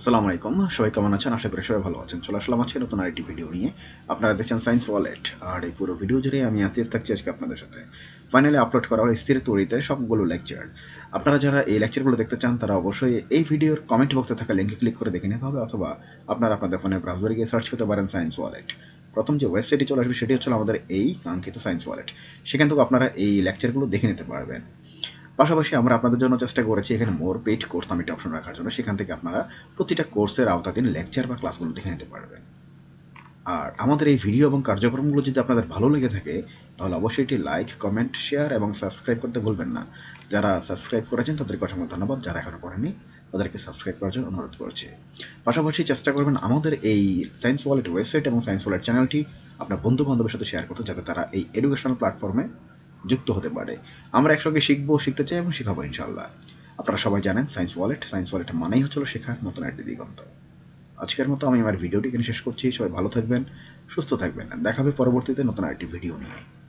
আসসালামু আলাইকুম। সবাই কেমন আছেন? আশা করি সবাই ভালো আছেন। চলে আসলাম আজকে নতুন আরেকটি ভিডিও নিয়ে। আপনারা দেখছেন সায়েন্স ওয়ালেট আর এই পুরো ভিডিও জুড়ে আমি আসিফ থাকছি আজকে আপনাদের সাথে। ফাইনালি আপলোড করা হলো স্থির তৈরিতে সবগুলো লেকচার আপনারা যারা এই লেকচারগুলো দেখতে চান, তারা অবশ্যই এই ভিডিওর কমেন্ট বক্সে থাকা লিঙ্কে ক্লিক করে দেখে নিতে হবে, অথবা আপনারা আপনাদের ফোনে ব্রাউজারে গিয়ে সার্চ করতে পারেন সায়েন্স ওয়ালেট প্রথম যে ওয়েবসাইটটি চলে আসবে, সেটি হচ্ছে আমাদের এই কাঙ্ক্ষিত সায়েন্স ওয়ালেট সেখান থেকে আপনারা এই লেকচারগুলো দেখে নিতে পারবেন। পাশাপাশি আমরা আপনাদের জন্য চেষ্টা করেছি, এখানে মোর পেইড কোর্স নামে একটি অপশন রাখার জন্য। সেখান থেকে আপনারা প্রতিটা কোর্সের আওতাধীন লেকচার বা ক্লাসগুলো দেখে নিতে পারবেন। আর আমাদের এই ভিডিও এবং কার্যক্রমগুলো যদি আপনাদের ভালো লেগে থাকে, তাহলে অবশ্যই এটি লাইক কমেন্ট শেয়ার এবং সাবস্ক্রাইব করতে ভুলবেন না। যারা সাবস্ক্রাইব করেছেন, তাদেরকে অসংখ্য ধন্যবাদ। যারা এখনও করেনি তাদেরকে সাবস্ক্রাইব করার জন্য অনুরোধ করছি। পাশাপাশি চেষ্টা করবেন আমাদের এই সায়েন্স ওয়ালেট ওয়েবসাইট এবং সায়েন্স ওয়ালেট চ্যানেলটি আপনার বন্ধু বান্ধবের সাথে শেয়ার করতে, যাতে তারা এই এডুকেশনাল প্ল্যাটফর্মে যুক্ত হতে পারে। আমরা একসঙ্গে শিখব, শিখতে চাই এবং শেখাবো ইনশাল্লাহ আপনারা সবাই জানেন সায়েন্স ওয়ালেট সায়েন্স ওয়ালেট মানেই হচ্ছিল শেখার মতন একটি দিগন্ত। আজকের মতো আমি আমার ভিডিওটি এখানে শেষ করছি। সবাই ভালো থাকবেন, সুস্থ থাকবেন। দেখাবে পরবর্তীতে নতুন আরেকটি ভিডিও নিয়ে।